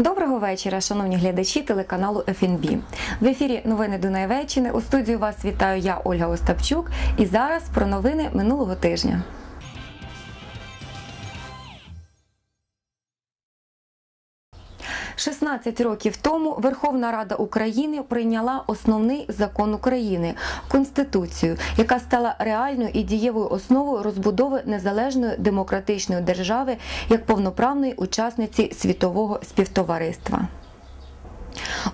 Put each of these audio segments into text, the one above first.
Доброго вечора, шановні глядачі телеканалу ФНБ. В ефірі новини Дунаєвеччини. У студію вас вітаю я, Ольга Остапчук. І зараз про новини минулого тижня. «16 років тому Верховна Рада України прийняла основний закон України Конституцію, яка стала реальною і дієвою основою розбудови незалежної демократичної держави як повноправної учасниці світового співтовариства.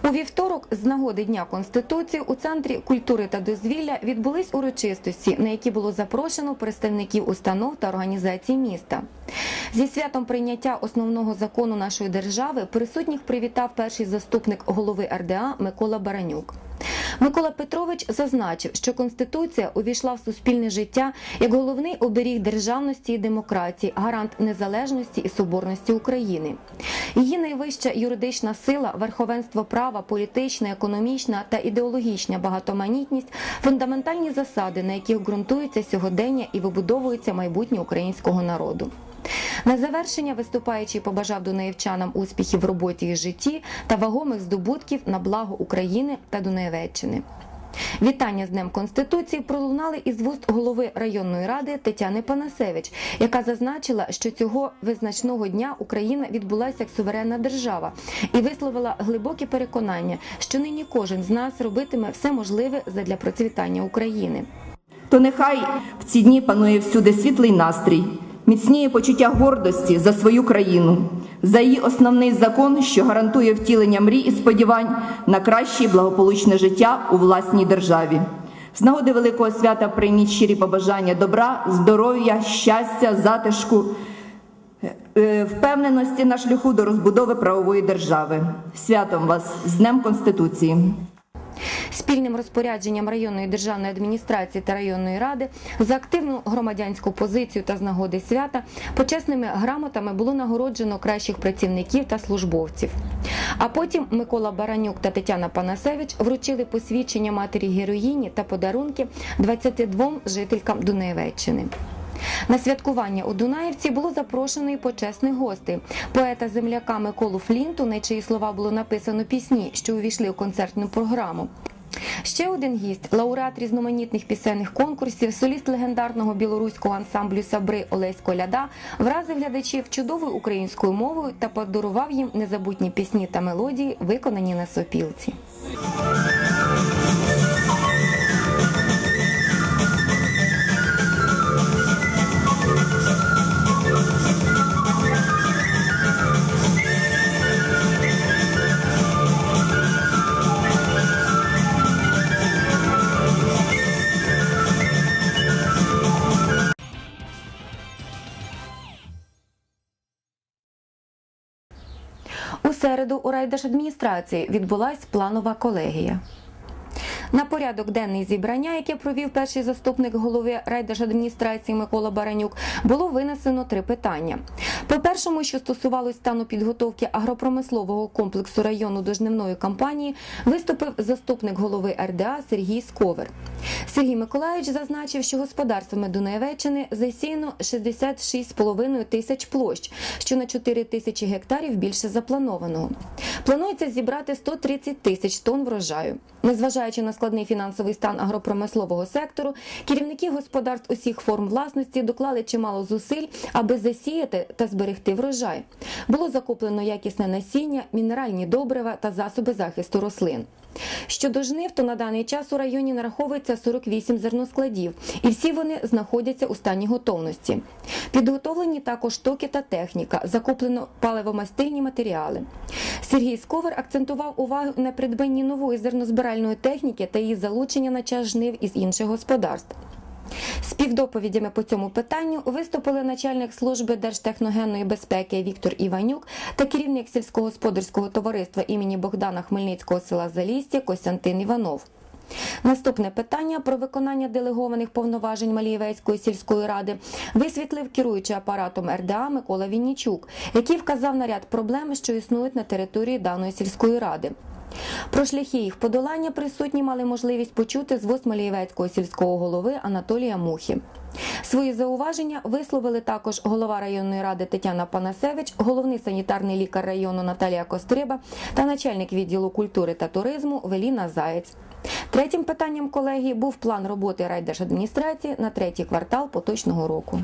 У вівторок, з нагоди Дня Конституції, у центрі культури та дозвілля відбулись урочистості, на які було запрошено представників установ та організацій міста. Зі святом прийняття основного закону нашої держави присутніх привітав перший заступник голови РДА Микола Баранюк. Микола Петрович зазначив, що Конституція увійшла в суспільне життя як головний оберіг державності і демократії, гарант незалежності і соборності України. Її найвища юридична сила, верховенство права, політична, економічна та ідеологічна багатоманітність фундаментальні засади, на яких ґрунтується сьогодення і вибудовується майбутнє українського народу. На завершення виступаючий побажав дунаєвчанам успіхів в роботі і житті та вагомих здобутків на благо України та Дунаєвеччини. Вітання з Днем Конституції пролунали із вуст голови районної ради Тетяни Панасевич, яка зазначила, що цього визначного дня Україна відбулася як суверенна держава і висловила глибокі переконання, що нині кожен з нас робитиме все можливе задля процвітання України. То нехай в ці дні панує всюди світлий настрій, міцніє почуття гордості за свою країну, за її основний закон, що гарантує втілення мрій і сподівань на краще і благополучне життя у власній державі. З нагоди великого свята прийміть щирі побажання добра, здоров'я, щастя, затишку, е, впевненості на шляху до розбудови правової держави. Святом вас з Днем Конституції. Спільним розпорядженням районної державної адміністрації та районної ради за активну громадянську позицію та з нагоди свята почесними грамотами було нагороджено кращих працівників та службовців. А потім Микола Баранюк та Тетяна Панасевич вручили посвідчення матері героїні та подарунки 22 жителькам Дунаєвеччини. На святкування у Дунаївці було запрошено і почесних гостей поета земляка Миколу Флінту, на чиї слова було написано пісні, що увійшли у концертну програму. Ще один гість, лауреат різноманітних пісенних конкурсів, соліст легендарного білоруського ансамблю Сабри Олесь Коляда вразив глядачів чудовою українською мовою та подарував їм незабутні пісні та мелодії, виконані на сопілці. Середу у райдержадміністрації відбулась планова колегія. На порядок денний зібрання, яке провів перший заступник голови райдержадміністрації Микола Баранюк, було винесено три питання. По першому, що стосувалось стану підготовки агропромислового комплексу району до жнивної кампанії, виступив заступник голови РДА Сергій Сковер. Сергій Миколаївич зазначив, що господарствами Дунаєвеччини засіяно 66,5 тисяч площ, що на 4 тисячі гектарів більше запланованого. Планується зібрати 130 тисяч тонн врожаю. Незважаючи на складний фінансовий стан агропромислового сектору, керівники господарств усіх форм власності доклали чимало зусиль, аби засіяти та зберегти врожай. Було закуплено якісне насіння, мінеральні добрива та засоби захисту рослин. Щодо жнив, то на даний час у районі нараховується 48 зерноскладів, і всі вони знаходяться у стані готовності. Підготовлені також токи та техніка, закуплено паливомастильні матеріали. Сергій Сковер акцентував увагу на придбанні нової зернозбиральної техніки та її залучення на час жнив із інших господарств. Співдоповідями по цьому питанню виступили начальник служби держтехногенної безпеки Віктор Іванюк та керівник сільськогосподарського товариства імені Богдана Хмельницького села Залістя Костянтин Іванов. Наступне питання про виконання делегованих повноважень Малієвецької сільської ради висвітлив керуючий апаратом РДА Микола Віннічук, який вказав на ряд проблем, що існують на території даної сільської ради. Про шляхи їх подолання присутні мали можливість почути з вуст Малієвецького сільського голови Анатолія Мухи. Свої зауваження висловили також голова районної ради Тетяна Панасевич, головний санітарний лікар району Наталія Костриба та начальник відділу культури та туризму Веліна Заєць. Третім питанням колегії був план роботи райдержадміністрації на третій квартал поточного року.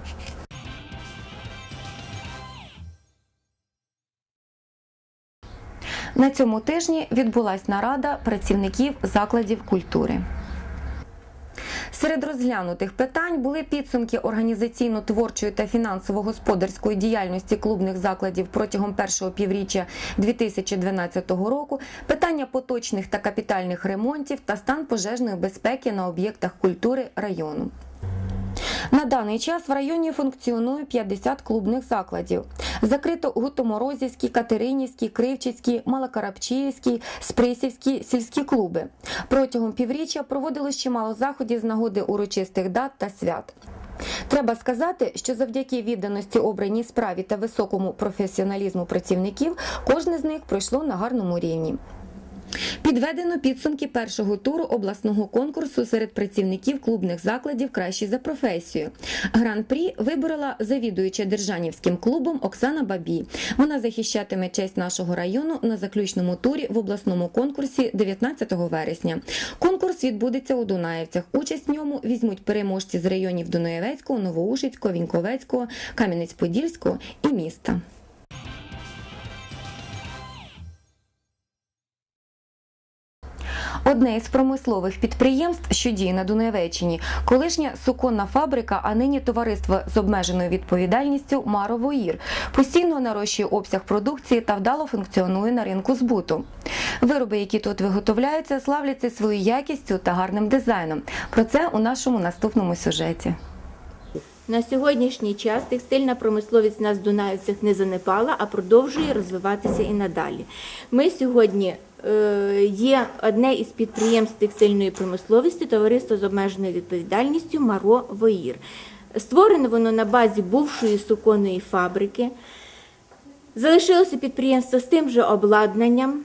На цьому тижні відбулась нарада працівників закладів культури. Серед розглянутих питань були підсумки організаційно-творчої та фінансово-господарської діяльності клубних закладів протягом першого півріччя 2012 року, питання поточних та капітальних ремонтів та стан пожежної безпеки на об'єктах культури району. На даний час в районі функціонує 50 клубних закладів. Закрито Гутоморозівський, Катеринівський, Кривчицький, Малокарапчиївський, Сприсівський сільські клуби. Протягом півріччя проводилось чимало заходів з нагоди урочистих дат та свят. Треба сказати, що завдяки відданості обраній справі та високому професіоналізму працівників, кожне з них пройшло на гарному рівні. Підведено підсумки першого туру обласного конкурсу серед працівників клубних закладів кращі за професію. Гран-прі виборола завідуюча Держанівським клубом Оксана Бабій. Вона захищатиме честь нашого району на заключному турі в обласному конкурсі 19 вересня. Конкурс відбудеться у Дунаєвцях. Участь в ньому візьмуть переможці з районів Дунаєвецького, Новоушицького, Віньковецького, Кам'янець-Подільського і міста. Одне із промислових підприємств, що діє на Дуневеччині, колишня суконна фабрика, а нині товариство з обмеженою відповідальністю Маровоїр, постійно нарощує обсяг продукції та вдало функціонує на ринку збуту. Вироби, які тут виготовляються, славляться своєю якістю та гарним дизайном. Про це у нашому наступному сюжеті. На сьогоднішній час текстильна промисловість нас в Дунаївцях не занепала, а продовжує розвиватися і надалі. Ми сьогодні е, є одне із підприємств текстильної промисловості, товариство з обмеженою відповідальністю Маро Воїр. Створене воно на базі бувшої суконної фабрики. Залишилося підприємство з тим же обладнанням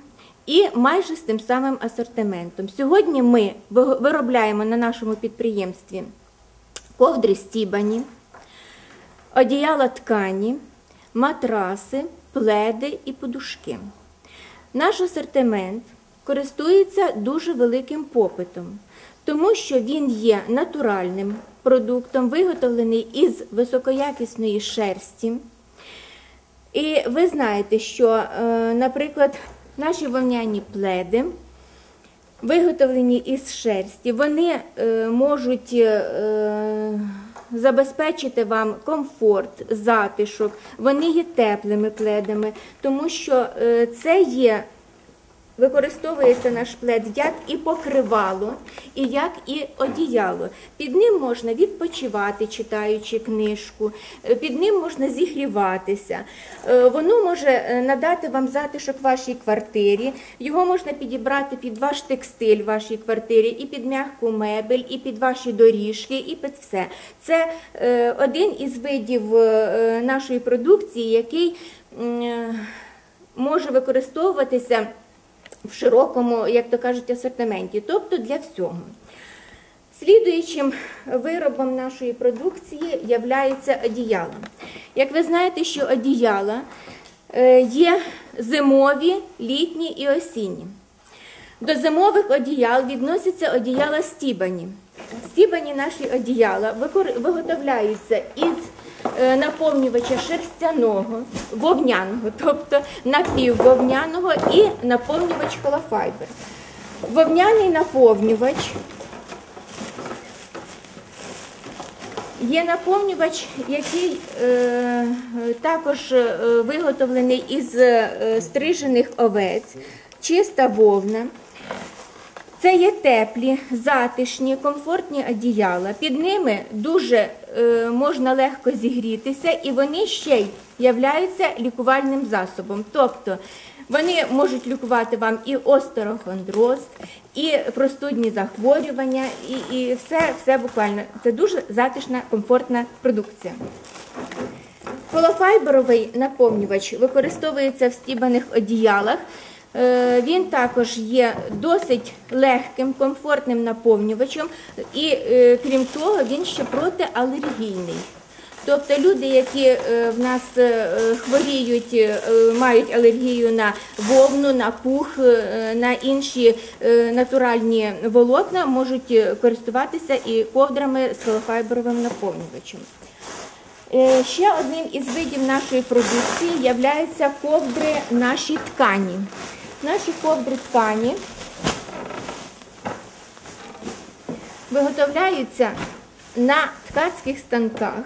і майже з тим самим асортиментом. Сьогодні ми виробляємо на нашому підприємстві ковдри стібані, одіяла ткані, матраси, пледи і подушки. Наш асортимент користується дуже великим попитом, тому що він є натуральним продуктом, виготовлений із високоякісної шерсті. І ви знаєте, що, е, наприклад, наші вовняні пледи виготовлені із шерсті, вони е, можуть е, забезпечити вам комфорт, затишок, вони є теплими пледами, тому що е, це є Використовується наш плед як і покривало, і як і одіяло. Під ним можна відпочивати, читаючи книжку, е, під ним можна зігріватися. Е, воно може е, надати вам затишок вашій квартирі, його можна підібрати під ваш текстиль в вашій квартирі, і під м'яку мебель, і під ваші доріжки, і під все. Це один із видів нашої продукції, який може використовуватися в широкому, як то кажуть, асортименті, тобто для всього. Слідуючим виробом нашої продукції є одіяло. Як ви знаєте, що одіяла е, є зимові, літні і осінні. До зимових одіял відносяться одіяла стібані. Стібані наші одіяла виготовляються із наповнювача шерстяного, вовняного, тобто напіввовняного і наповнювач холофайбер. Вовняний наповнювач. Є наповнювач, який е, також е, виготовлений із е, стрижених овець, чиста вовна. Це є теплі, затишні, комфортні одіяла. Під ними дуже е, можна легко зігрітися, і вони ще й являються лікувальним засобом. Тобто вони можуть лікувати вам і остерохондроз, і простудні захворювання, і і все, все буквально. Це дуже затишна, комфортна продукція. Холофайберовий наповнювач використовується в стібаних одіялах. Е, Він також є досить легким, комфортним наповнювачем, і е, крім того, він ще протиалергійний. Тобто люди, які е, в нас хворіють, мають алергію на вовну, на пух, на інші натуральні волокна, можуть користуватися і ковдрами з холофайберовим наповнювачем. Е, Ще одним із видів нашої продукції являються ковдри наші ткані. Наші ковдри ткані виготовляються на ткацьких станках,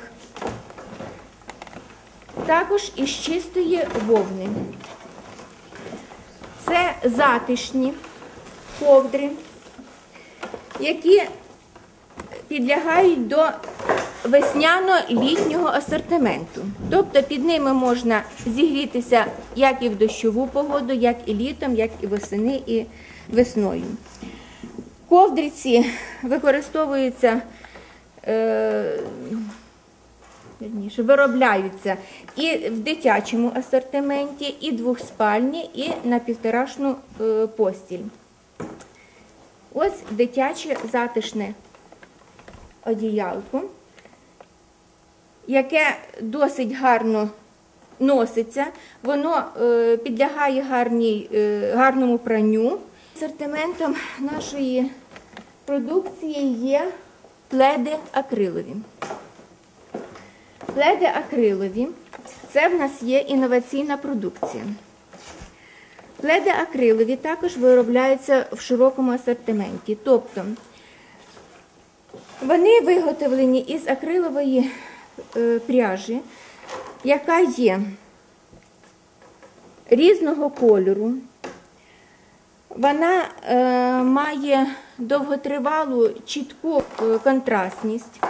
також із чистої вовни. Це затишні ковдри, які підлягають до весняно-літнього асортименту. Тобто під ними можна зігрітися як і в дощову погоду, як і літом, як і восени, і весною. Ковдриці використовуються, е, вірніше, виробляються і в дитячому асортименті, і двохспальні, і на півторашну е, постіль. Ось дитяче затишне одіялко, яке досить гарно носиться, воно е, підлягає гарній, е, гарному пранню. Асортиментом нашої продукції є пледи акрилові. Пледи акрилові це в нас є інноваційна продукція. Пледи акрилові також виробляються в широкому асортименті. Тобто вони виготовлені із акрилової пряжі, яка є різного кольору. Вона е, має довготривалу чітку е, контрастність,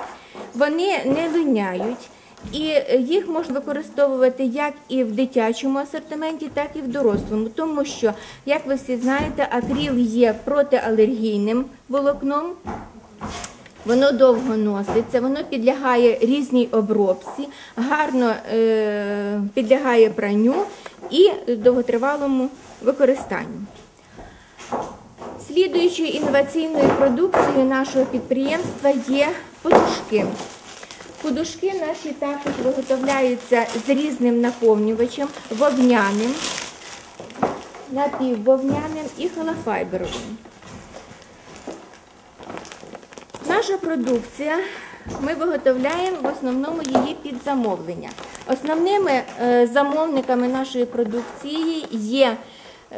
вони не линяють, і їх можна використовувати як і в дитячому асортименті, так і в дорослому, тому що, як ви всі знаєте, акрил є протиалергійним волокном. Воно довго носиться, воно підлягає різній обробці, гарно е, підлягає пранню і довготривалому використанню. Слідуючою інноваційною продукцією нашого підприємства є подушки. Подушки наші також виготовляються з різним наповнювачем, вовняним, напіввовняним і холофайберовим. Наша продукція, ми виготовляємо в основному її під замовлення. Основними е, замовниками нашої продукції є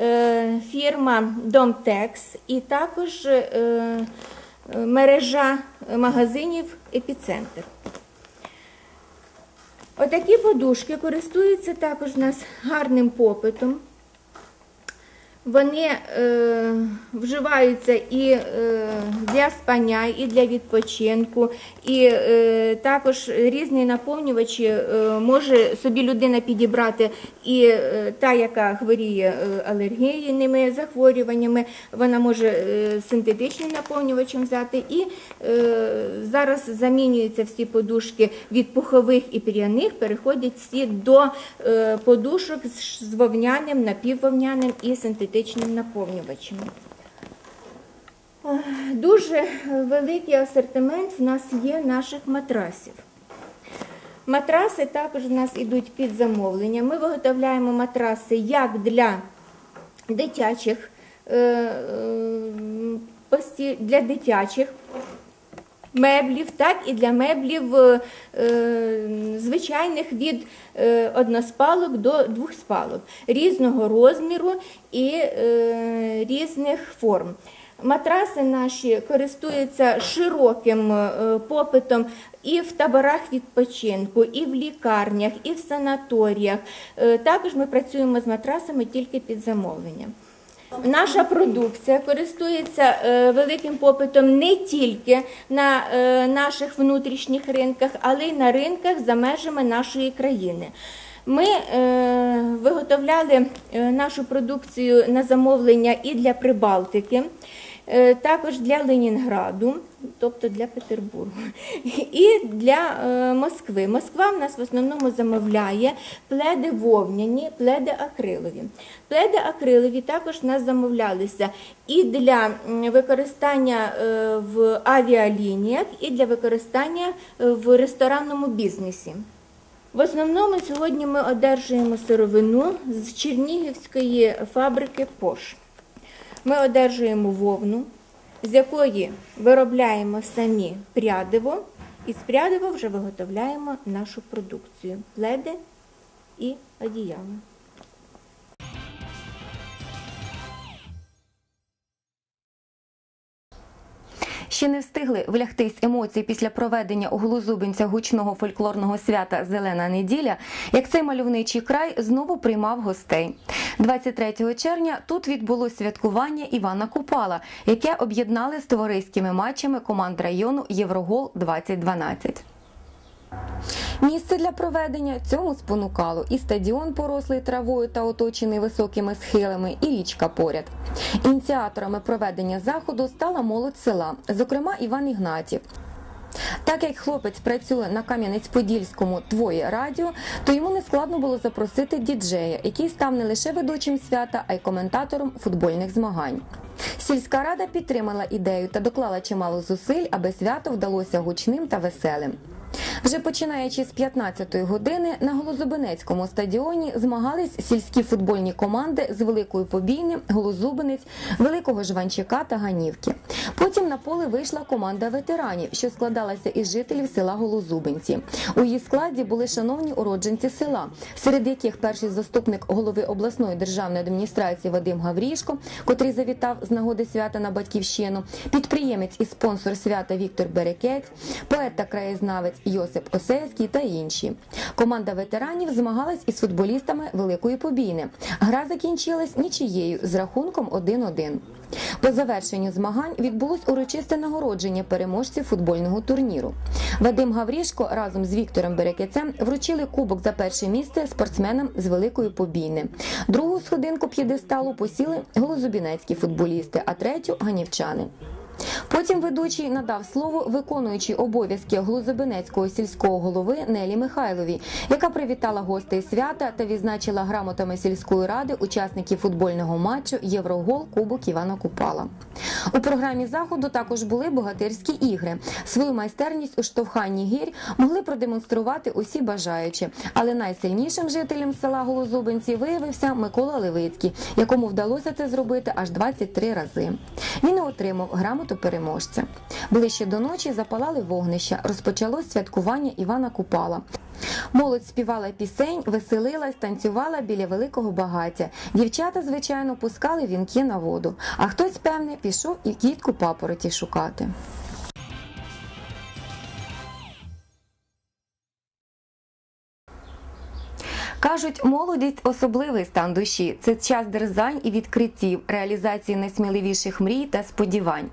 е, фірма Домтекс і також е, мережа магазинів Епіцентр. Отакі подушки користуються також у нас гарним попитом. Вони е, вживаються і е, для спання, і для відпочинку, і е, також різні наповнювачі е, може собі людина підібрати і е, та, яка хворіє е, алергійними захворюваннями, вона може е, синтетичним наповнювачем взяти. І е, зараз замінюються всі подушки від пухових і пір'яних, переходять всі до е, подушок з з вовняним, напіввовняним і синтетичним наповнювачем. Дуже великий асортимент в нас є наших матрасів. Матраси також у нас йдуть під замовлення. Ми виготовляємо матраси як для дитячих, е, е, для дитячих меблів, так і для меблів е, е, звичайних від е, односпалок до двохспалок, різного розміру і різних форм. Матраси наші користуються широким попитом і в таборах відпочинку, і в лікарнях, і в санаторіях. Також ми працюємо з матрасами тільки під замовлення. Наша продукція користується е, великим попитом не тільки на е, наших внутрішніх ринках, але й на ринках за межами нашої країни. Ми е, виготовляли нашу продукцію на замовлення і для Прибалтики. Е, також для Ленінграду, тобто для Петербургу, і для е, Москви. Москва в нас в основному замовляє пледи вовняні, пледи акрилові. Пледи акрилові також в нас замовлялися і для використання е, в авіалініях, і для використання в ресторанному бізнесі. В основному сьогодні ми одержуємо сировину з Чернігівської фабрики Пош. Ми одержуємо вовну, з якої виробляємо самі прядиво, і з прядива вже виготовляємо нашу продукцію пледи і одіяла. Ще не встигли влягтись емоції після проведення у Глузубинця гучного фольклорного свята Зелена неділя, як цей мальовничий край знову приймав гостей. 23 червня тут відбулось святкування Івана Купала, яке об'єднали з товариськими матчами команд району Єврогол 2012. Місце для проведення цьому спонукало і стадіон, порослий травою та оточений високими схилами, і річка поряд. Ініціаторами проведення заходу стала молодь села, зокрема Іван Ігнатів. Так як хлопець працює на Кам'янець-Подільському твоє радіо, то йому не складно було запросити діджея, який став не лише ведучим свята, а й коментатором футбольних змагань. Сільська рада підтримала ідею та доклала чимало зусиль, аби свято вдалося гучним та веселим. Вже починаючи з 15-ї години на Голозубинецькому стадіоні змагались сільські футбольні команди з Великої Побійни, Голозубинець, Великого Жванчика та Ганівки. Потім на поле вийшла команда ветеранів, що складалася із жителів села Голозубинці. У її складі були шановні уродженці села, серед яких перший заступник голови обласної державної адміністрації Вадим Гаврішко, котрий завітав з нагоди свята на батьківщину, підприємець і спонсор свята Віктор Берекець, поет та краєзнавець Йосип Осейський та інші. Команда ветеранів змагалась із футболістами Великої Побійни. Гра закінчилась нічиєю з рахунком 1-1. По завершенню змагань відбулось урочисте нагородження переможців футбольного турніру. Вадим Гаврішко разом з Віктором Берекецем вручили кубок за перше місце спортсменам з Великої Побійни. Другу сходинку п'єдесталу посіли голозубінецькі футболісти, а третю ганівчани. Потім ведучий надав слово виконуючій обов'язки Глузобинецького сільського голови Нелі Михайловій, яка привітала гостей свята та відзначила грамотами сільської ради учасників футбольного матчу Єврогол Кубок Івана Купала. У програмі заходу також були богатирські ігри. Свою майстерність у штовханні гір могли продемонструвати усі бажаючі, але найсильнішим жителем села Голозубинці виявився Микола Левицький, якому вдалося це зробити аж 23 рази. Він отримав грамоту переможця. Ближче до ночі запалали вогнища. Розпочалось святкування Івана Купала. Молодь співала пісень, веселилась, танцювала біля великого багаття. Дівчата, звичайно, пускали вінки на воду. А хтось, певне, пішов і квітку папороті шукати. Кажуть, молодість особливий стан душі. Це час дерзань і відкриттів, реалізації найсміливіших мрій та сподівань.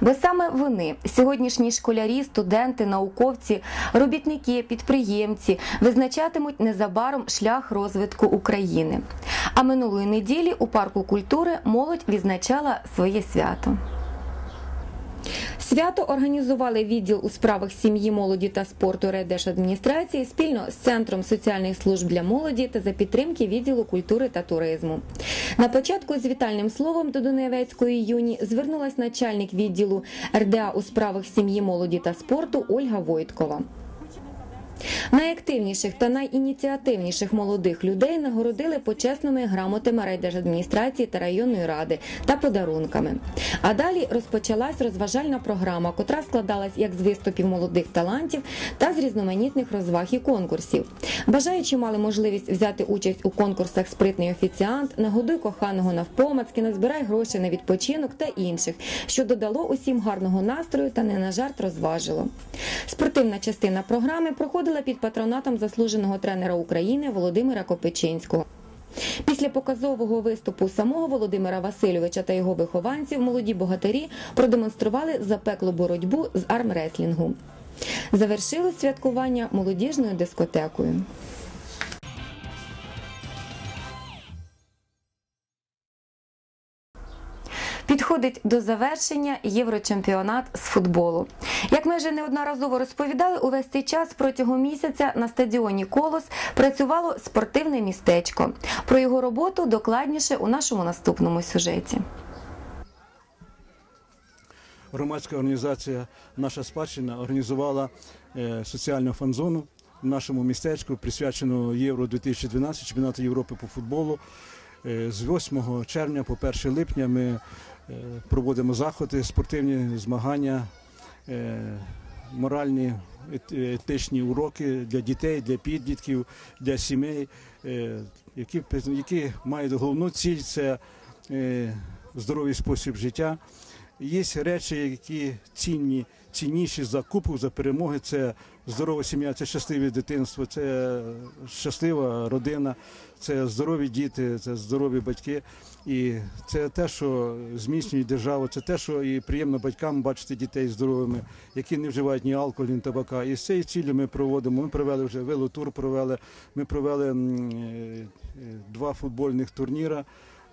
Бо саме вони, сьогоднішні школярі, студенти, науковці, робітники, підприємці, визначатимуть незабаром шлях розвитку України. А минулої неділі у парку культури молодь відзначала своє свято. Свято організували відділ у справах сім'ї, молоді та спорту райдержадміністрації спільно з Центром соціальних служб для молоді та за підтримки відділу культури та туризму. На початку з вітальним словом до Донецької юні звернулась начальник відділу РДА у справах сім'ї, молоді та спорту Ольга Войткова. Найактивніших та найініціативніших молодих людей нагородили почесними грамотами райдержадміністрації та районної ради та подарунками. А далі розпочалась розважальна програма, котра складалась як з виступів молодих талантів та з різноманітних розваг і конкурсів. Бажаючі мали можливість взяти участь у конкурсах Спритний офіціант, нагодуй коханого навпомацки, назбирай гроші на відпочинок та інших, що додало усім гарного настрою та не на жарт розважило. Спортивна частина програми проходила під патронатом заслуженого тренера України Володимира Копичинського. Після показового виступу самого Володимира Васильовича та його вихованців молоді богатирі продемонстрували запеклу боротьбу з армреслінгу. Завершили святкування молодіжною дискотекою. Підходить до завершення Єврочемпіонат з футболу. Як ми вже неодноразово розповідали, увесь цей час протягом місяця на стадіоні Колос працювало спортивне містечко. Про його роботу докладніше у нашому наступному сюжеті. громадська організація Наша спадщина організувала е, соціальну фан-зону в нашому містечку, присвячену Євро 2012, чемпіонату Європи по футболу. Е, З 8 червня по 1 липня ми проводимо заходи, спортивні змагання, е, моральні етичні уроки для дітей, для підлітків, для сімей, е, які, які мають головну ціль це е, здоровий спосіб життя. Є речі, які цінні, цінніші за купу, за перемоги. Це здорова сім'я, це щасливе дитинство, це щаслива родина, це здорові діти, це здорові батьки. І це те, що зміцнює державу, це те, що і приємно батькам бачити дітей здоровими, які не вживають ні алкоголю, ні табака. І з цією ціллю ми проводимо. Ми провели вже велотур, провели. Ми провели е, е, два футбольних турніра.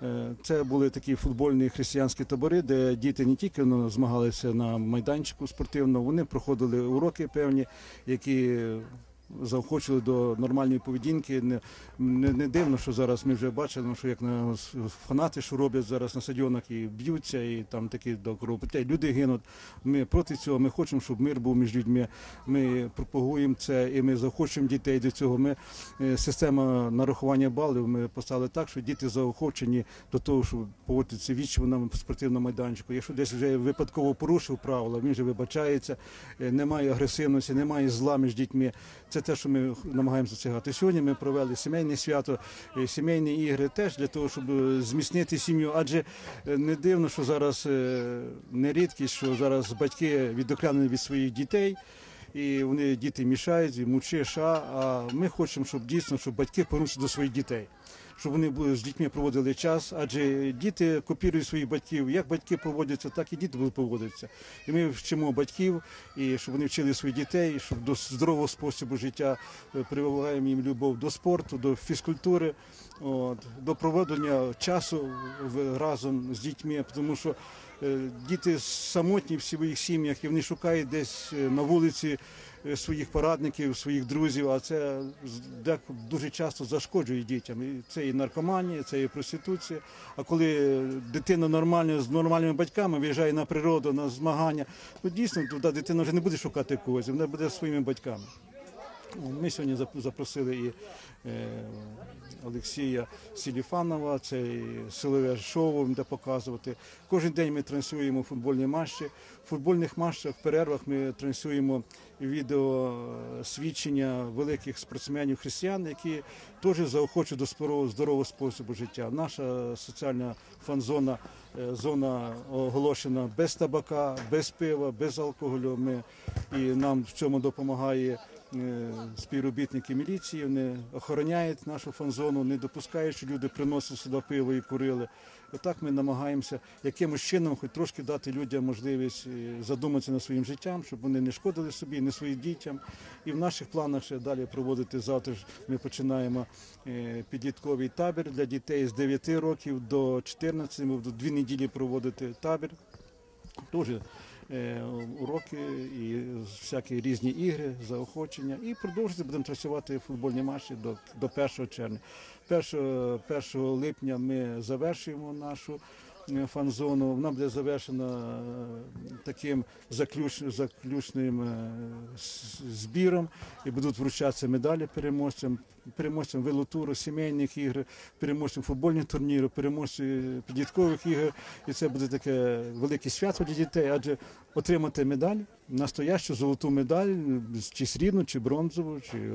Е, Це були такі футбольні християнські табори, де діти не тільки ну, змагалися на майданчику спортивному, вони проходили уроки певні, які заохочили до нормальної поведінки. Не, не, не дивно, що зараз ми вже бачили, що як на фанати, що роблять зараз на стадіонах і б'ються, і там такі до кровопоття. Люди гинуть. Ми проти цього. Ми хочемо, щоб мир був між людьми. Ми пропагуємо це і ми заохочуємо дітей до цього. Ми е, система нарахування балів ми поставили так, що діти заохочені до того, щоб поводитися вічно на спортивному майданчику. Якщо десь вже випадково порушив правила, він вже вибачається, е, немає агресивності, немає зла між дітьми. Це те, що ми намагаємося досягати. Сьогодні ми провели сімейне свято, е, сімейні ігри теж для того, щоб е, зміцнити сім'ю. Адже е, не дивно, що зараз не рідкість, що зараз батьки відокремлені від своїх дітей. І вони діти мішають, і мучи. А ми хочемо, щоб дійсно, щоб батьки повернулися до своїх дітей, щоб вони з дітьми проводили час. Адже діти копірують своїх батьків. Як батьки поводяться, так і діти будуть поводитися. І ми вчимо батьків, і щоб вони вчили своїх дітей, щоб до здорового способу життя е, прививаємо їм любов до спорту, до фізкультури, от, до проведення часу разом з дітьми, тому що е, діти самотні в своїх сім'ях і вони шукають десь е, на вулиці своїх порадників, своїх друзів, а це дуже часто зашкоджує дітям. І це і наркоманія, це і проституція. А коли дитина нормальна з нормальними батьками виїжджає на природу, на змагання, то дійсно туди дитина вже не буде шукати когось, вона буде своїми батьками. Ми сьогодні запросили і е, Олексія Сіліфанова, це і силове шоу де показувати. Кожен день ми транслюємо футбольні матчі. В футбольних матчах в перервах ми транслюємо відео е, свідчення великих спортсменів християн, які теж заохочують до здорового, способу життя. Наша соціальна фан-зона е, зона оголошена без табака, без пива, без алкоголю. Ми і нам в цьому допомагає співробітники міліції. Вони охороняють нашу фан-зону, не допускають, що люди приносили сюди пиво і курили. Отак ми намагаємося якимось чином, хоч трошки дати людям можливість е, задуматися над своїм життям, щоб вони не шкодили собі, не своїм дітям. І в наших планах ще далі проводити завтра. ж Ми починаємо е, підлітковий табір для дітей з 9 років до 14. Ми дві неділі проводити табір. Теж е, уроки і всякі різні ігри, заохочення. І продовжувати будемо працювати футбольні матчі до, до 1 червня. 1, 1 липня ми завершуємо нашу е, фан-зону. Вона буде завершена е, таким заключ, заключним е, збіром і будуть вручатися медалі переможцям, переможцям велотуру, сімейних ігор, переможцям футбольних турнірів, переможцям підліткових ігор. І це буде таке велике свято для дітей, адже отримати медаль, настоящу золоту медаль, чи срібну, чи бронзову, чи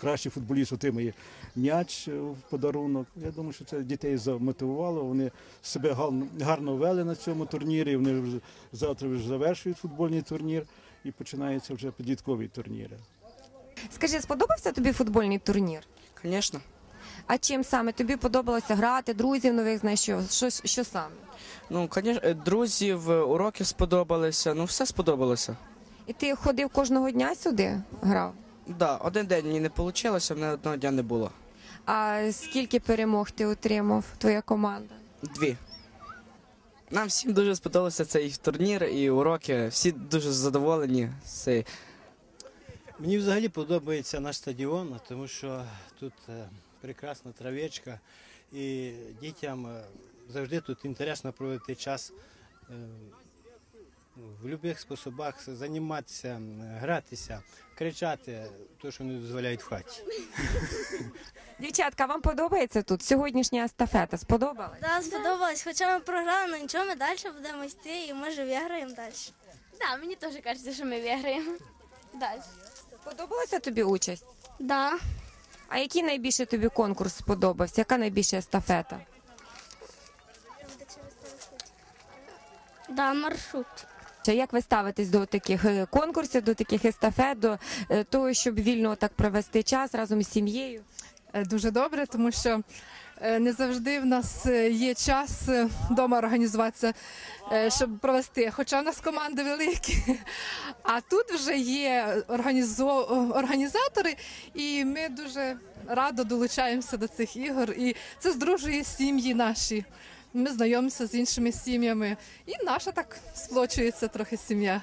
кращий футболіст отримує м'яч е, в подарунок. Я думаю, що це дітей замотивувало. Вони себе гарно вели на цьому турнірі. Вони вже завтра вже завершують футбольний турнір і починаються вже підліткові турніри. Скажи, сподобався тобі футбольний турнір? Звісно. А чим саме тобі подобалося грати, друзів нових знаєш, що, що, що саме? Ну, звісно, друзів, е, уроки сподобалися, ну все сподобалося. І ти ходив кожного дня сюди, грав? Да, один день мені не вийшло, мене одного дня не було. А скільки перемог ти отримав, твоя команда? Дві. Нам всім дуже сподобався цей турнір і уроки. Всі дуже задоволені. Мені взагалі подобається наш стадіон, тому що тут е, прекрасна травичка і дітям е, завжди тут інтересно проводити час е, в будь-яких способах займатися, гратися, кричати, то, що не дозволяють в хаті. Дівчатка, вам подобається тут? Сьогоднішня естафета сподобалась? Да, сподобалось. Хоча ми програли, але нічого, ми далі будемо йти і може виграємо далі. Да, мені теж кажеться, що ми виграємо. Далі. Сподобалася тобі участь? Да. А який найбільше тобі конкурс сподобався? Яка найбільша естафета? Да, маршрут. Чи як ви ставитесь до таких е, конкурсів, до таких естафет, до е, того, щоб вільно так провести час разом з сім'єю? Е, дуже добре, тому що не завжди в нас е, є час вдома організуватися, е, щоб провести. Хоча в нас команди великі, а тут вже є організатори, і ми дуже радо долучаємося до цих ігор. І це здружує сім'ї наші. Ми знайомимося з іншими сім'ями, і наша так сплочується трохи сім'я.